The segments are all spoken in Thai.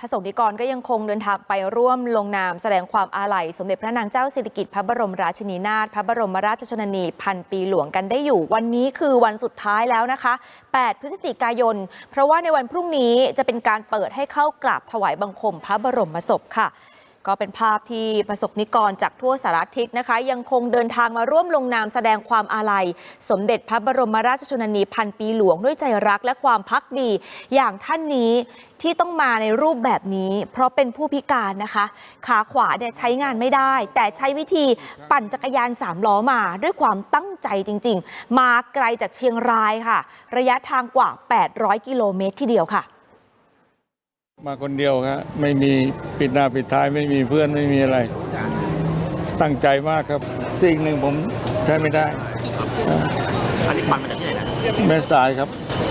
พระสงฆ์นิกรก็ยังคงเดินทางไปร่วมลงนามแสดงความอาลัย สมเด็จพระนางเจ้าสิริกิติ์พระบรมราชินีนาถพระบรมราชชนนีพันปีหลวงกันได้อยู่ วันนี้คือวันสุดท้ายแล้วนะคะ 8 พฤศจิกายน เพราะว่าในวันพรุ่งนี้จะเป็นการเปิดให้เข้ากราบถวายบังคมพระบรมศพค่ะ ก็เป็นภาพที่ประสบนิกรจากทั่วสารทิศนะคะ ยังคงเดินทางมาร่วมลงนามแสดงความอาลัย สมเด็จพระบรมราชชนนีพันปีหลวงด้วยใจรักและความพักดี อย่างท่านนี้ที่ต้องมาในรูปแบบนี้ เพราะเป็นผู้พิการนะคะ ขาขวาเนี่ยใช้งานไม่ได้ แต่ใช้วิธีปั่นจักรยานสามล้อมา ด้วยความตั้งใจจริง ๆ มาไกลจากเชียงรายค่ะ ระยะทางกว่า 800 กิโลเมตรทีเดียวค่ะ มาคนเดียวครับไม่มีปิดหน้าปิดท้ายไม่มีเพื่อนไม่มีอะไร ตั้งใจมากครับสิ่งหนึ่งผมใช้ไม่ได้ อันนี้ปั่นมาจากที่ไหนนะแม่สายครับ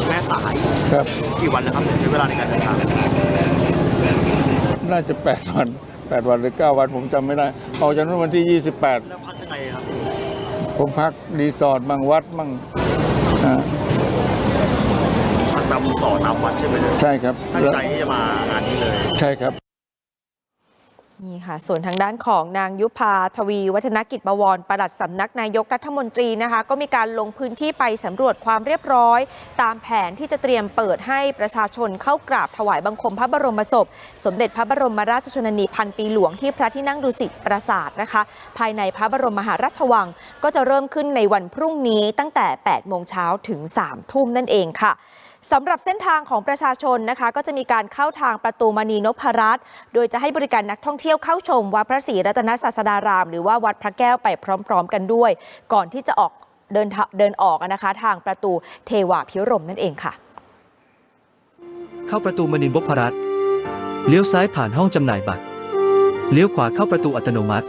แม่สายครับกี่วันแล้วครับใช้เวลาในการเดินทางน่าจะ8วัน8วันหรือ9วันผมจำไม่ได้ออกจากนู้นวันที่แล้วพักยังไงครับ28ผมพักรีสอร์ทมั่งวัดมั่งอ่าพัก ตามรีสอร์ทตามวัดใช่ไหมเนี่ยใช่ครับตั้งใจที่จะมางานนี้เลย ใช่ครับนี่ค่ะ ส่วนทางด้านของนางยุพาทวี วัฒนกิจบวรปลัดสำนักนายกรัฐมนตรีนะคะ ก็มีการลงพื้นที่ไปสำรวจความเรียบร้อย ตามแผนที่จะเตรียมเปิดให้ประชาชนเข้ากราบถวายบังคมพระบรมศพ สมเด็จพระบรมราชชนนีพันปีหลวงที่พระที่นั่งดุสิตปราสาทนะคะ ภายในพระบรมมหาราชวัง ก็จะเริ่มขึ้นในวันพรุ่งนี้ตั้งแต่ 8 โมงเช้าถึง 3 ทุ่มนั่นเองค่ะ สำหรับเส้นทางของประชาชนนะคะ ก็จะมีการเข้าทางประตูมณีนพรัตน์โดยจะให้บริการนักท่องเที่ยวเข้าชมวัดพระศรีรัตนศาสดาราม หรือว่าวัดพระแก้วไปพร้อม ๆ กันด้วย ก่อนที่จะออกเดินเดินออกนะคะ ทางประตูเทวาพิรมนั่นเองค่ะ เข้าประตูมณินบพรัตน์เลี้ยวซ้ายผ่านห้องจำหน่ายบัตร เลี้ยวขวาเข้าประตูอัตโนมัติ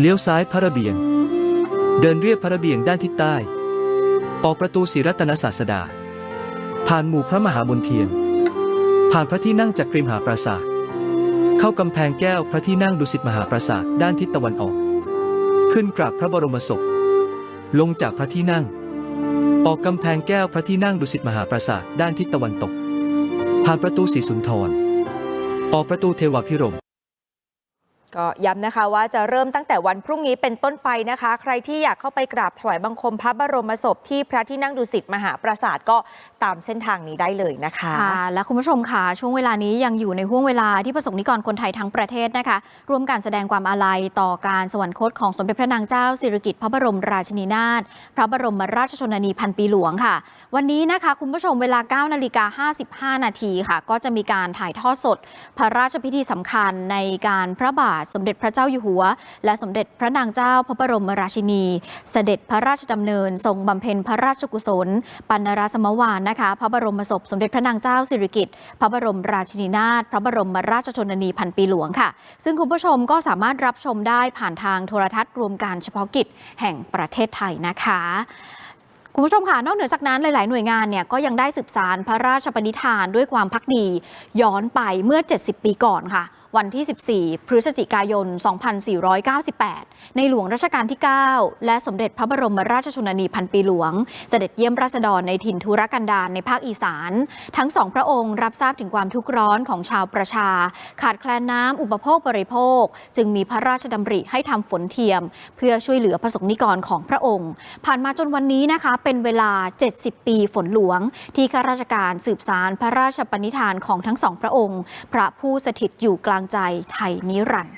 เลี้ยวซ้ายพระระเบียง เดินเรียบพระระเบียงด้านทิศใต้ ออกประตูศรีรัตนศาสดา ผ่านหมู่พระมหาบนเทียน ผ่านพระที่นั่งจากกริมหาปราสาท เข้ากำแพงแก้วพระที่นั่งดุสิตมหาปราสาทด้านทิศตะวันออก ขึ้นกราบพระบรมศพ ลงจากพระที่นั่ง ออกกำแพงแก้วพระที่นั่งดุสิตมหาปราสาทด้านทิศตะวันตก ผ่านประตูสีสุนทร ออกประตูเทวพิรม ก็ย้ำนะคะว่าจะเริ่มตั้งแต่วันพรุ่งนี้เป็นต้นไปนะคะ ใครที่อยากเข้าไปกราบถวายบังคมพระบรมศพที่พระที่นั่งดุสิตมหาปราสาทก็ตามเส้นทางนี้ได้เลยนะคะค่ะและคุณผู้ชมค่ะช่วงเวลานี้ยังอยู่ในห่วงเวลาที่ประสงค์นิกรคนไทยทั้งประเทศนะคะ ร่วมการแสดงความอาลัยต่อการสวรรคตของสมเด็จพระนางเจ้าสิริกิติ์พระบรมราชินีนาถพระบรมราชชนนีพันปีหลวงค่ะ วันนี้นะคะคุณผู้ชมเวลา9นาฬิกา55นาทีค่ะ ก็จะมีการถ่ายทอดสด พระราชพิธีสำคัญในการพระบาทสมเด็จพระเจ้าอยู่หัว และสมเด็จพระนางเจ้าพระบรมราชินี เสด็จพระราชดำเนิน ทรงบำเพ็ญพระราชกุศล ปันราสมวานนะคะ พระบรมศพสมเด็จพระนางเจ้าสิริกิติ์พระบรมราชินีนาถพระบรมราชชนนีพันปีหลวงค่ะ ซึ่งคุณผู้ชมก็สามารถรับชมได้ผ่านทางโทรทัศน์รวมการเฉพาะกิจแห่งประเทศไทยนะคะคุณผู้ชมค่ะ นอกเหนือจากนั้นหลาย ๆ หน่วยงานเนี่ยก็ยังได้สืบสารพระราชปณิธานด้วยความพักดี ย้อนไปเมื่อ 70 ปีก่อนค่ะ วันที่ 14 พฤศจิกายน 2498 ในหลวงรัชกาลที่ 9 และสมเด็จพระบรมราชชนนีพันปีหลวง เสด็จเยี่ยมราษฎรในถิ่นทุรกันดารในภาคอีสาน ทั้งสองพระองค์รับทราบถึงความทุกข์ร้อนของชาวประชา ขาดแคลนน้ำอุปโภคบริโภค จึงมีพระราชดำริให้ทำฝนเทียม เพื่อช่วยเหลือประสงนิกรของพระองค์ ผ่านมาจนวันนี้นะคะ เป็นเวลา 70 ปีฝนหลวง ที่ข้าราชการสืบสารพระราชปณิธานของทั้งสองพระองค์ พระผู้สถิตอยู่กลางใจไทยนิรันดร์